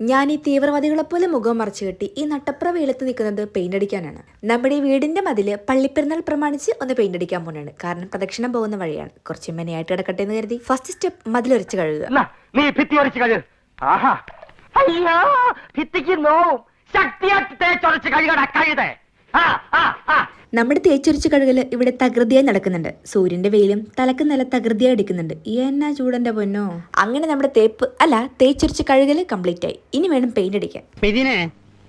ഞാൻ ഈ തീവ്രവാദികളെ പോലെ മുഖം മറച്ചു കെട്ടി ഈ നട്ടപ്ര വെയിലത്ത് നിൽക്കുന്നത് പെയിന്റ് അടിക്കാനാണ്. നമ്മുടെ വീടിന്റെ മതിൽ പള്ളിപ്പെരുന്നാൾ പ്രമാണിച്ച് ഒന്ന് പെയിന്റ് അടിക്കാൻ പോണാണ്. കാരണം പ്രദക്ഷിണം പോകുന്ന വഴിയാണ്. കുറച്ച് മെനയായിട്ട് കിടക്കട്ടെ എന്ന് കരുതി ഫസ്റ്റ് സ്റ്റെപ്പ് മതിലൊരച്ച് കഴുകുക. നീ ഭിത്തിക്ക് നോവും. ശക്തിയാക്കി തേച്ചൊരച്ച് കഴുകട കഴുതേ ആ. നമ്മുടെ തേച്ചൊരിച്ച് കഴുകൽ ഇവിടെ തകൃതിയായി നടക്കുന്നുണ്ട്. സൂര്യന്റെ വെയിലും തലക്ക് നല്ല തകൃതിയായി അടിക്കുന്നുണ്ട് എന്നാ ചൂടന്റെ പൊന്നോ? അങ്ങനെ നമ്മുടെ തേപ്പ് അല്ല തേച്ചൊരിച്ച് കഴുകൽ കംപ്ലീറ്റ് ആയി. ഇനി വേണം പെയിന്റ് അടിക്കാൻ.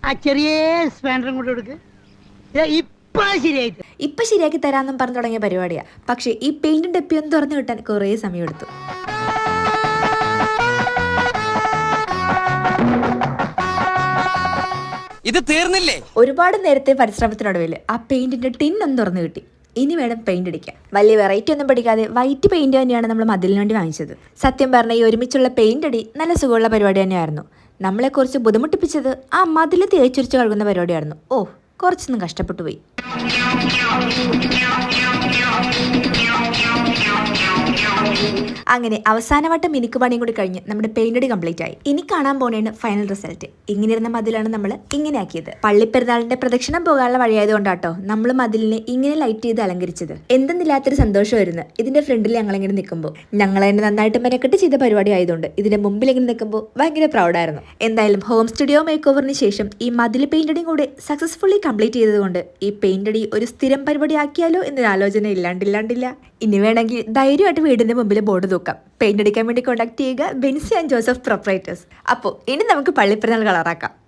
ആ ചെറിയ സ്പാൻഡറും ഇപ്പൊ ശരിയാക്കി തരാമെന്നും പറഞ്ഞു തുടങ്ങിയ പരിപാടിയാ. പക്ഷേ ഈ പെയിന്റും ഡപ്പിയൊന്നും തുറന്നു കിട്ടാൻ കുറേ സമയമെടുത്തു. ഇത് തീർന്നില്ലേ? ഒരുപാട് നേരത്തെ പരിശ്രമത്തിനൊടുവിൽ ആ പെയിന്റിന്റെ ടിൻ ഒന്ന് തുറന്നു കിട്ടി. ഇനി വേണം പെയിന്റ് അടിക്കാം വലിയ വെറൈറ്റി ഒന്നും പഠിക്കാതെ വൈറ്റ് പെയിന്റ് തന്നെയാണ് നമ്മൾ മതിലിന് വേണ്ടി വാങ്ങിച്ചത്. സത്യം പറഞ്ഞ ഈ ഒരുമിച്ചുള്ള പെയിന്റ് അടി നല്ല സുഖമുള്ള പരിപാടി തന്നെയായിരുന്നു. നമ്മളെ കുറച്ച് ബുദ്ധിമുട്ടിപ്പിച്ചത് ആ മതിൽ തേച്ചുരിച്ച് കഴുകുന്ന പരിപാടിയായിരുന്നു. ഓ കുറച്ചൊന്നും കഷ്ടപ്പെട്ടു പോയി അങ്ങനെ അവസാനവട്ടം മിനുക്ക് പണിയും കൂടി കഴിഞ്ഞ് നമ്മുടെ പെയിന്റ് കംപ്ലീറ്റ് ആയി. ഇനി കാണാൻ പോണേണ് ഫൈനൽ റിസൾട്ട് ഇങ്ങനെ ഇരുന്ന മതിലാണ് നമ്മൾ ഇങ്ങനെ ആക്കിയത് പള്ളിപ്പെരുന്നാളിന്റെ പ്രദക്ഷിണം പോകാനുള്ള വഴിയായതുകൊണ്ടാട്ടോ നമ്മൾ മതിലിനെ ഇങ്ങനെ ലൈറ്റ് ചെയ്ത് അലങ്കരിച്ചത്. എന്തെന്നില്ലാത്തൊരു സന്തോഷമായിരുന്നു. ഇതിന്റെ ഫ്രണ്ടിൽ ഞങ്ങൾ ഇങ്ങനെ നിൽക്കുമ്പോൾ ഞങ്ങൾ തന്നെ നന്നായിട്ട് മെനക്കെട്ട് ചെയ്ത പരിപാടി ആയതുകൊണ്ട് ഇതിന്റെ മുമ്പിൽ ഇങ്ങനെ നിൽക്കുമ്പോൾ ഭയങ്കര പ്രൗഡായിരുന്നു എന്തായാലും ഹോം സ്റ്റുഡിയോ മേക്ക് ഓവറിന് ശേഷം ഈ മതിൽ പെയിന്റ് അടിയും കൂടെ സക്സസ്ഫുള്ളി കംപ്ലീറ്റ് ചെയ്തതുകൊണ്ട് ഈ പെയിന്റടി ഒരു സ്ഥിരം പരിപാടി ആക്കിയാലോ എന്നൊരു ആലോചന ഇല്ലാണ്ടില്ലാണ്ടില്ല. ഇനി വേണമെങ്കിൽ ധൈര്യമായിട്ട് വീടിന്റെ മുമ്പിൽ ബോർഡ് തൂക്കാം പെയിന്റ് അടിക്കാൻ വേണ്ടി കോൺടാക്ട് ചെയ്യുക. ബെൻസി ആൻഡ് ജോസഫ് പ്രൊപ്പറേറ്റേഴ്സ് അപ്പോൾ ഇനി നമുക്ക് പള്ളിപ്പെരുന്നാൾ കളറാക്കാം